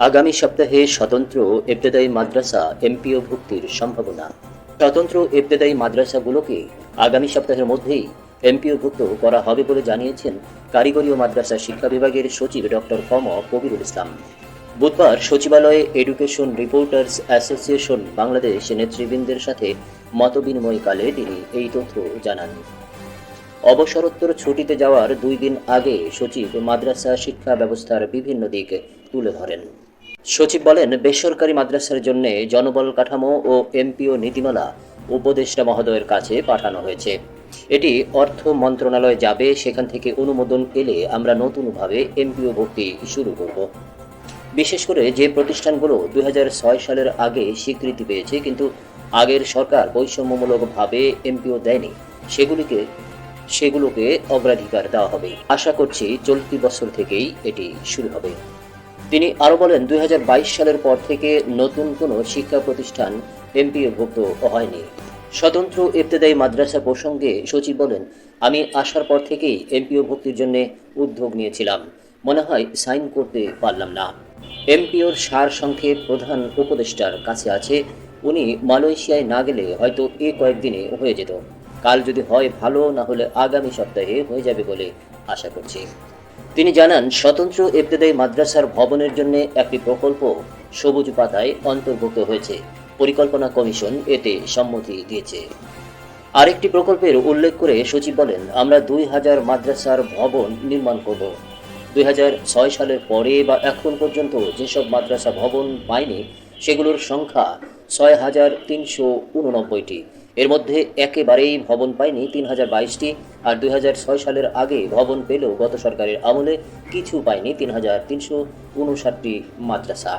আগামী সপ্তাহে স্বতন্ত্র ইবতেদায়ী মাদ্রাসা এমপিও ভুক্তির সম্ভাবনা। স্বতন্ত্র ইবতেদায়ী মাদ্রাসাগুলোকে আগামী সপ্তাহের মধ্যেই এমপিও ভুক্ত করা হবে বলে জানিয়েছেন কারিগরি ও মাদ্রাসা শিক্ষা বিভাগের সচিব ডক্টর কম কবিরুল ইসলাম। বুধবার সচিবালয়ে এডুকেশন রিপোর্টার্স অ্যাসোসিয়েশন বাংলাদেশ নেতৃবৃন্দের সাথে মতবিনিময়কালে তিনি এই তথ্য জানান। অবসরোত্তর ছুটিতে যাওয়ার দুই দিন আগে সচিব মাদ্রাসা শিক্ষা ব্যবস্থার বিভিন্ন দিক তুলে ধরেন। সচিব বলেন, বেসরকারি মাদ্রাসার জন্য জনবল কাঠামো ও এমপিও নীতিমালা উপদেষ্টা মহোদয়ের কাছে পাঠানো হয়েছে। এটি অর্থ মন্ত্রণালয়ে যাবে, সেখান থেকে অনুমোদন এলে আমরা নতুনভাবে এমপিও ভর্তি শুরু করব। বিশেষ করে যে প্রতিষ্ঠানগুলো দুই হাজার ছয় সালের আগে স্বীকৃতি পেয়েছে, কিন্তু আগের সরকার বৈষম্যমূলকভাবে এমপিও দেয়নি, সেগুলিকে, সেগুলোকে অগ্রাধিকার দেওয়া হবে। আশা করছি চলতি বছর থেকেই এটি শুরু হবে। তিনি আরও বলেন, দুই হাজার বাইশ সালের পর থেকে নতুন কোনো শিক্ষা প্রতিষ্ঠান এমপিও ভুক্ত হয়নি। স্বতন্ত্র ইবতেদায়ী মাদ্রাসা প্রসঙ্গে সচিব বলেন, আমি আসার পর থেকেই এমপিও ভুক্তির জন্য উদ্যোগ নিয়েছিলাম। মনে হয় সাইন করতে পারলাম না। এমপিওর সার সংক্ষেপ প্রধান উপদেষ্টার কাছে আছে, উনি মালয়েশিয়ায় না গেলে হয়তো এ কয়েকদিনে হয়ে যেত। কাল যদি হয় ভালো, না হলে আগামী সপ্তাহে হয়ে যাবে বলে আশা করছি। তিনি জানান, স্বতন্ত্র ইবতেদায়ী মাদ্রাসার ভবনের জন্য একটি প্রকল্প সবুজ পাতায় অন্তর্ভুক্ত হয়েছে। পরিকল্পনা কমিশন এতে সম্মতি দিয়েছে। আরেকটি প্রকল্পের উল্লেখ করে সচিব বলেন, আমরা দুই হাজার মাদ্রাসার ভবন নির্মাণ করব। দুই হাজার ছয় সালের পরে বা এখন পর্যন্ত যেসব মাদ্রাসা ভবন পায়নি, সেগুলোর সংখ্যা ছয় হাজার তিনশো উননব্বইটি। এর মধ্যে একেবারেই ভবন পায়নি তিন হাজার বাইশটি, আর দুই হাজার ছয় সালের আগে ভবন পেলেও গত সরকারের আমলে কিছু পায়নি তিন হাজার তিনশো উনষাটটি মাদ্রাসা।